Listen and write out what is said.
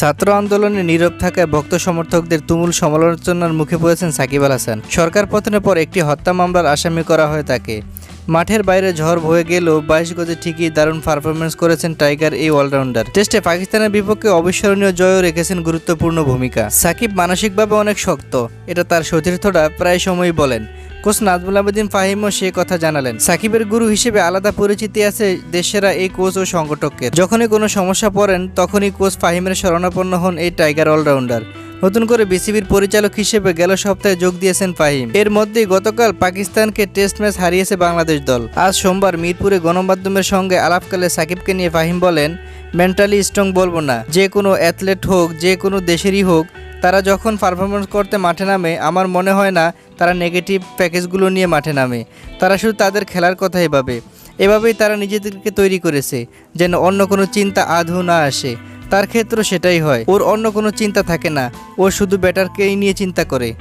ছাত্র আন্দোলনে নীরব থাকায় ভক্ত সমর্থকদের তুমুল সমালোচনার মুখে পড়েছেন সাকিব আল হাসান। সরকার পতনের পর একটি হত্যা মামলার আসামি করা হয় তাকে। মাঠের বাইরে ঝড় বয়ে গেলেও বাইশ গজে ঠিকই দারুণ পারফরমেন্স করেছেন টাইগার এই অলরাউন্ডার টেস্টে পাকিস্তানের বিপক্ষে অবিস্মরণীয় জয়ও রেখেছেন গুরুত্বপূর্ণ ভূমিকা। সাকিব মানসিকভাবে অনেক শক্ত, এটা তার সতীর্থরা প্রায় সময়ই বলেন। কোচ নাজমুল আবেদিন ফাহিমও সে কথা জানালেন। সাকিবের গুরু হিসেবে আলাদা পরিচিতি আছে দেশেরা এই কোচ ও সংগঠককে। যখনই কোনো সমস্যা পড়েন, তখনই কোচ ফাহিমের শরণাপন্ন হন এই টাইগার অলরাউন্ডার নতুন করে বিসিবির পরিচালক হিসেবে গেল সপ্তাহে যোগ দিয়েছেন ফাহিম। এর মধ্যেই গতকাল পাকিস্তানকে টেস্ট ম্যাচ হারিয়েছে বাংলাদেশ দল। আজ সোমবার মিরপুরে গণমাধ্যমের সঙ্গে আলাপকালে সাকিবকে নিয়ে ফাহিম বলেন, মেন্টালি স্ট্রং বলব না। যে কোনো অ্যাথলেট হোক, যে কোনো দেশেরই হোক, তারা যখন পারফরমেন্স করতে মাঠে নামে, আমার মনে হয় না তারা নেগেটিভ প্যাকেজগুলো নিয়ে মাঠে নামে। তারা শুধু তাদের খেলার কথাই ভাবে। এভাবেই তারা নিজেদেরকে তৈরি করেছে, যেন অন্য কোনো চিন্তা আধু না আসে। তার ক্ষেত্রে সেটাই হয়। ওর অন্য কোনো চিন্তা থাকে না। ও শুধু ব্যাটারকেই নিয়ে চিন্তা করে।